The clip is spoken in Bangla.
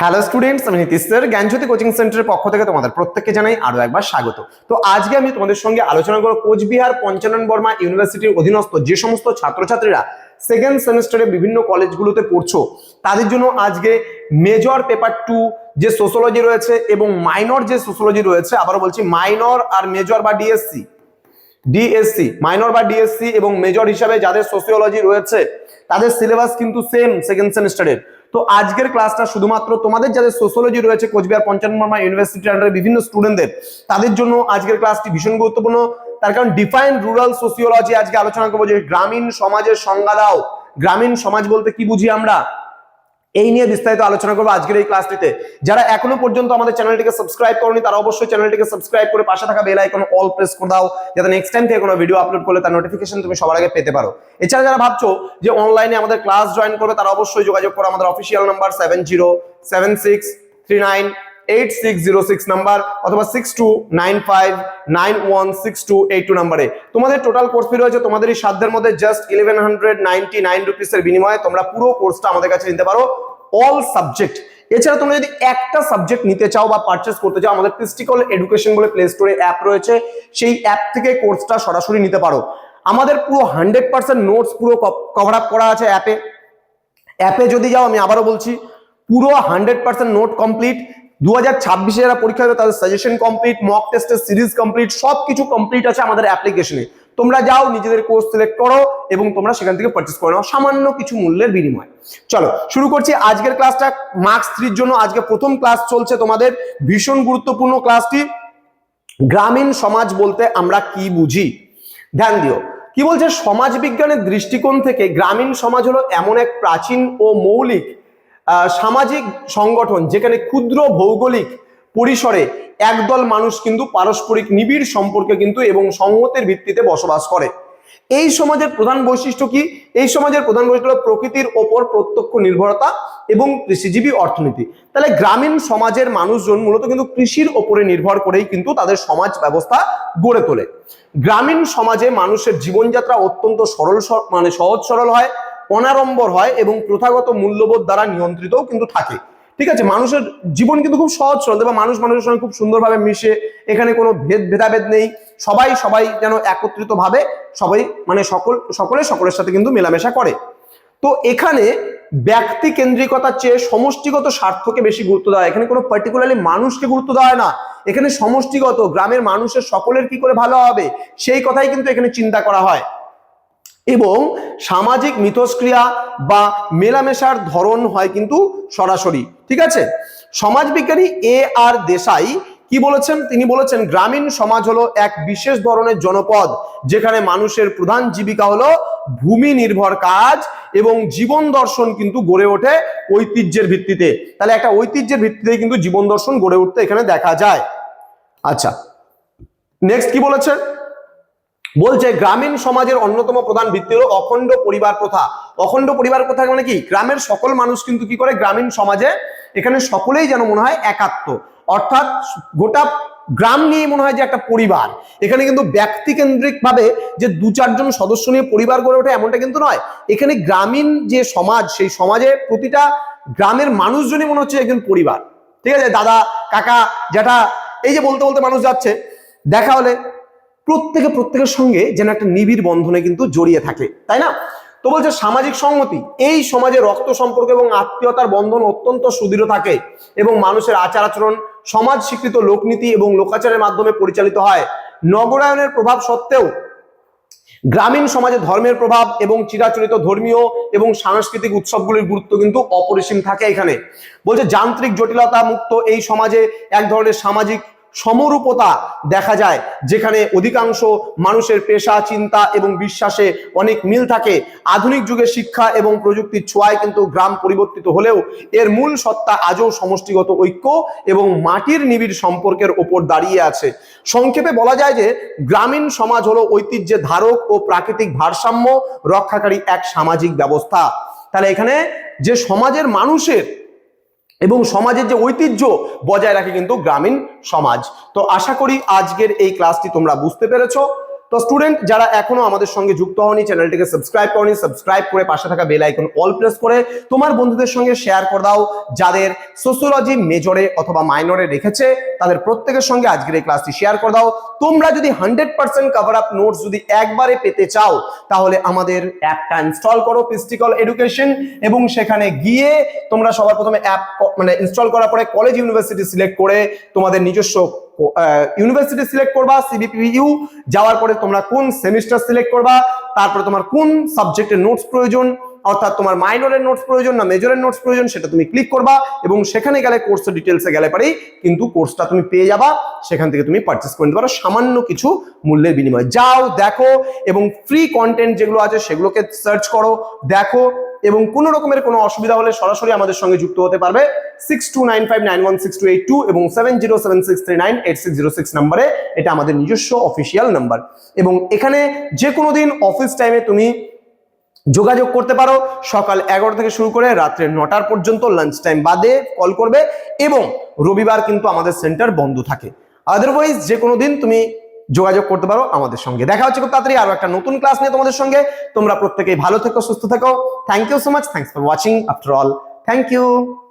হ্যালো স্টুডেন্টস আমি নীতিশ স্যার, জ্ঞানজ্যোতি কোচিং সেন্টারের পক্ষ থেকে তোমাদের প্রত্যেককে জানাই আরও একবার স্বাগত। তো আজকে আমি তোমাদের সঙ্গে আলোচনা করব কোচবিহার পঞ্চানন বর্মা ইউনিভার্সিটির অধীনস্থ যে সমস্ত ছাত্রছাত্রীরা সেকেন্ড সেমিস্টারে বিভিন্ন কলেজগুলোতে পড়ছো, তাদের জন্য আজকে মেজর পেপার টু যে সোশ্যোলজি রয়েছে এবং মাইনর যে সোশ্যোলজি রয়েছে, আবারও বলছি মাইনর আর মেজর বা ডিএসসি ডিএসসি মাইনর বা ডিএসসি এবং মেজর হিসাবে যাদের সোসিওলজি রয়েছে, তাদের সিলেবাস কিন্তু সেম সেকেন্ড সেমিস্টারের তো আজকের ক্লাসটা শুধুমাত্র তোমাদের যাদের সোসিওলজি রয়েছে, কোচবিহার পঞ্চানবর্মা ইউনিভার্সিটি আন্ডারে বিভিন্ন স্টুডেন্টদের তাদের জন্য আজকের ক্লাসটি ভীষণ গুরুত্বপূর্ণ। তার কারণ ডিফাইন রুরাল সোসিওলজি আজকে আলোচনা করব যে, গ্রামীণ সমাজের সংজ্ঞা দাও। গ্রামীণ সমাজ বলতে কি বুঝি আমরা? এই নিয়ে বিস্তারিত আলোচনা করব আজকের এই ক্লাসটিতে। যারা এখনও পর্যন্ত আমাদের চ্যানেলটিকে সাবস্ক্রাইব করনি, তারা অবশ্যই চ্যানেলটিকে সাবস্ক্রাইব করে পাশে থাকা বেল আইকন অল প্রেস করে দাও, যাতে নেক্সট টাইম থেকে কোনো ভিডিও আপলোড করলে তার নোটিফিকেশন তুমি সবার আগে পেতে পারো। এছাড়া যারা ভাবছ যে অনলাইনে আমাদের ক্লাস জয়েন করবে, তারা অবশ্যই যোগাযোগ করো আমাদের official number seven zero seven six three nine eight six zero six number অথবা six two nine five nine one six two eight two নাম্বারে তোমাদের টোটাল কোর্স রয়েছে, তোমাদের এই সাধ্যের মধ্যে just eleven hundred ninety nine রুপিসের বিনিময়ে তোমরা পুরো কোর্সটা আমাদের কাছে নিতে পারো। অল সাবজেক্ট এছাড়া যদি একটা সাবজেক্ট নিতে চাও বা পারচেস করতে চাও, আমাদের ক্রিস্টিক্যাল এডুকেশন বলে প্লে স্টোরে অ্যাপ রয়েছে, সেই অ্যাপ থেকে কোর্সটা সরাসরি নিতে পারো। আমাদের পুরো হান্ড্রেড পার্সেন্ট নোটস পুরো কভার আপ করা আছে অ্যাপে অ্যাপে যদি যাও, আমি আবারও বলছি, পুরো হান্ড্রেড পার্সেন্ট নোট কমপ্লিট দু হাজার ছাব্বিশে যারা পরীক্ষা দেবে, তাদের সাজেশন কমপ্লিট মক টেস্টের সিরিজ কমপ্লিট সব কিছু কমপ্লিট আছে আমাদের অ্যাপ্লিকেশনে তোমরা যাও, নিজেদের কোর্স সিলেক্ট করো এবং তোমরা সেখান থেকে পারচেস করে নাও, সামান্য কিছু মূল্যের বিনিময়। চলো, শুরু করছি আজকের ক্লাসটা মার্কস থ্রির জন্য আজকে প্রথম ক্লাস চলছে তোমাদের। ভীষণ গুরুত্বপূর্ণ ক্লাসটি গ্রামীণ সমাজ বলতে আমরা কি বুঝি? ধ্যান দিও। কি বলছে? সমাজ বিজ্ঞানের দৃষ্টিকোণ থেকে গ্রামীণ সমাজ হলো এমন এক প্রাচীন ও মৌলিক সামাজিক সংগঠন যেখানে ক্ষুদ্র ভৌগোলিক পরিসরে একদল মানুষ কিন্তু পারস্পরিক নিবিড় সম্পর্কে কিন্তু এবং সংহতের ভিত্তিতে বসবাস করে। এই সমাজের প্রধান বৈশিষ্ট্য কি? এই সমাজের প্রধান বৈশিষ্ট্য হলো প্রকৃতির ওপর প্রত্যক্ষ নির্ভরতা এবং কৃষিজীবী অর্থনীতি। তাহলে গ্রামীণ সমাজের মানুষজন মূলত কিন্তু কৃষির ওপরে নির্ভর করেই কিন্তু তাদের সমাজ ব্যবস্থা গড়ে তোলে। গ্রামীণ সমাজে মানুষের জীবনযাত্রা অত্যন্ত সরল মানে সহজ সরল হয়। অনাড়ম্বর হয় এবং প্রথাগত মূল্যবোধ দ্বারা নিয়ন্ত্রিতও কিন্তু থাকে। ঠিক আছে? মানুষের জীবন কিন্তু খুব সহজ সরল। বা মানুষ মানুষের সঙ্গে খুব সুন্দরভাবে মিশে, এখানে কোনো ভেদ, ভেদাভেদ নেই। সবাই সবাই যেন একত্রিত ভাবে সবাই মানে সকল, সকলে সকলের সাথে কিন্তু মেলামেশা করে। তো এখানে ব্যক্তি কেন্দ্রিকতার চেয়ে সমষ্টিগত স্বার্থকে বেশি গুরুত্ব দেওয়া এখানে কোনো পার্টিকুলারলি মানুষকে গুরুত্ব দেওয়া হয় না। এখানে সমষ্টিগত, গ্রামের মানুষের সকলের কি করে ভালো হবে? সেই কথাই কিন্তু এখানে চিন্তা করা হয়। এবং সামাজিক মিথস্ক্রিয়া বা মেলামেশার ধরন হয় কিন্তু সরাসরি, ঠিক আছে? সমাজবিজ্ঞানী এ আর দেশাই কি বলেছেন? তিনি বলেছেন, গ্রামীণ সমাজ হলো এক বিশেষ ধরনের জনপদ যেখানে মানুষের প্রধান জীবিকা হলো ভূমি নির্ভর কাজ এবং জীবন দর্শন কিন্তু গড়ে ওঠে ঐতিহ্যের ভিত্তিতে। তাহলে একটা ঐতিহ্যের ভিত্তিতে কিন্তু জীবন দর্শন গড়ে উঠতে এখানে দেখা যায়। আচ্ছা নেক্সট কি বলেছে? বলছে, গ্রামীণ সমাজের অন্যতম প্রধান ভিত্তি হলো অখণ্ড পরিবার প্রথা। অখণ্ড পরিবার প্রথা মানে কি? গ্রামের সকল মানুষ কিন্তু কি করে? গ্রামীণ সমাজে এখানে সকলেই যেন মনে হয় একাত্ম। অর্থাৎ গোটা গ্রাম নিয়ে মনে হয় যে একটা পরিবার। এখানে কিন্তু ব্যক্তি কেন্দ্রিক ভাবে যে দু চারজন সদস্য নিয়ে পরিবার গড়ে ওঠে এমনটা কিন্তু নয়। এখানে গ্রামীণ যে সমাজ, সেই সমাজে প্রতিটা গ্রামের মানুষজনই মনে হচ্ছে একজন পরিবার। ঠিক আছে? দাদা, কাকা, জ্যাঠা, এই যে বলতে বলতে মানুষ যাচ্ছে, দেখা হলে প্রত্যেকে প্রত্যেকের সঙ্গে যেন একটা নিবিড় বন্ধনে কিন্তু জড়িয়ে থাকে, তাই না? তো বলছে সামাজিক সংহতি, এই সমাজে রক্ত সম্পর্ক এবং আত্মীয়তার বন্ধন অত্যন্ত সুদৃঢ় থাকে এবং মানুষের আচার আচরণ, সমাজ স্বীকৃত লোকনীতি এবং লোকাচারের মাধ্যমে পরিচালিত হয়। নগরায়নের প্রভাব সত্ত্বেও গ্রামীণ সমাজে ধর্মের প্রভাব এবং চিরাচরিত ধর্মীয় এবং সাংস্কৃতিক উৎসবগুলির গুরুত্ব কিন্তু অপরিসীম থাকে এখানে। বলছে যান্ত্রিক জটিলতা মুক্ত এই সমাজে এক ধরনের সামাজিক সমরূপতা দেখা যায়, যেখানে অধিকাংশ মানুষের পেশা, চিন্তা এবং বিশ্বাসে অনেক মিল থাকে। আধুনিক যুগে শিক্ষা এবং প্রযুক্তির ছোঁয়ায় কিন্তু গ্রাম পরিবর্তিত হলেও এর মূল সত্তা আজও সমষ্টিগত ঐক্য এবং মাটির নিবিড় সম্পর্কের ওপর দাঁড়িয়ে আছে। সংক্ষেপে বলা যায় যে, গ্রামীণ সমাজ হলো ঐতিহ্যের ধারক ও প্রাকৃতিক ভারসাম্য রক্ষাকারী এক সামাজিক ব্যবস্থা। তাহলে এখানে যে সমাজের মানুষের এবং সমাজের যে ঐতিহ্য বজায় রাখে কিন্তু গ্রামীণ সমাজ। তো আশা করি আজকের এই ক্লাসটি তোমরা বুঝতে পেরেছ। তো স্টুডেন্ট যারা এখনও আমাদের সঙ্গে যুক্ত হওনি চ্যানেলটিকে সাবস্ক্রাইব করনি সাবস্ক্রাইব করে পাশে থাকা বেল আইকন অল প্রেস করে তোমার বন্ধুদের সঙ্গে শেয়ার করে দাও, যাদের সোসিওলজি মেজরে অথবা মাইনরে রেখেছে, তাদের প্রত্যেকের সঙ্গে আজকের এই ক্লাসটি শেয়ার করে দাও। তোমরা যদি hundred percent cover up notes যদি একবারে পেতে চাও, তাহলে আমাদের অ্যাপটা ইনস্টল করো পিস্টিকল এডুকেশন এবং সেখানে গিয়ে তোমরা সবার প্রথমে অ্যাপ মানে ইনস্টল করার পরে কলেজ ইউনিভার্সিটি সিলেক্ট করে তোমাদের নিজস্ব ইউনিভার্সিটি সিলেক্ট করবা সিবিপিইউ যাওয়ার পরে তোমরা কোন সেমিস্টার সিলেক্ট করবা, তারপরে তোমার কোন সাবজেক্টের নোটস প্রয়োজন অর্থাৎ তোমার মাইনরের নোটস প্রয়োজন না মেজরের নোটস প্রয়োজন, সেটা তুমি ক্লিক করবা এবং সেখানে গেলে কোর্সের ডিটেলসে গেলে পরেই কিন্তু কোর্সটা তুমি পেয়ে যাবা। সেখান থেকে তুমি পারচেস করে নিতে পারো সামান্য কিছু মূল্যের বিনিময়ে। যাও, দেখো এবং ফ্রি কন্টেন্ট যেগুলো আছে সেগুলোকে সার্চ করো, দেখো এবং কোনো রকমের কোনো অসুবিধা হলে সরাসরি আমাদের সঙ্গে যুক্ত হতে পারবে six two nine five nine one six two eight two এবং seven zero seven six three nine eight six zero six নাম্বারে এটা আমাদের নিজস্ব অফিসিয়াল নাম্বার এবং এখানে যে কোনো দিন অফিস টাইমে তুমি যোগাযোগ করতে পারো। সকাল এগারো থেকে শুরু করে রাত্রে নটার পর্যন্ত লাঞ্চ টাইম বাদে কল করবে এবং রবিবার কিন্তু আমাদের সেন্টার বন্ধ থাকে। আদারওয়াইজ যে কোনো দিন তুমি যোগাযোগ করতে পারো আমাদের সঙ্গে। দেখা হচ্ছে খুব তাড়াতাড়ি আরও একটা নতুন ক্লাস নিয়ে তোমাদের সঙ্গে। তোমরা প্রত্যেকেই ভালো থেকো, সুস্থ থেকো। Thank you so much thanks for watching after all thank you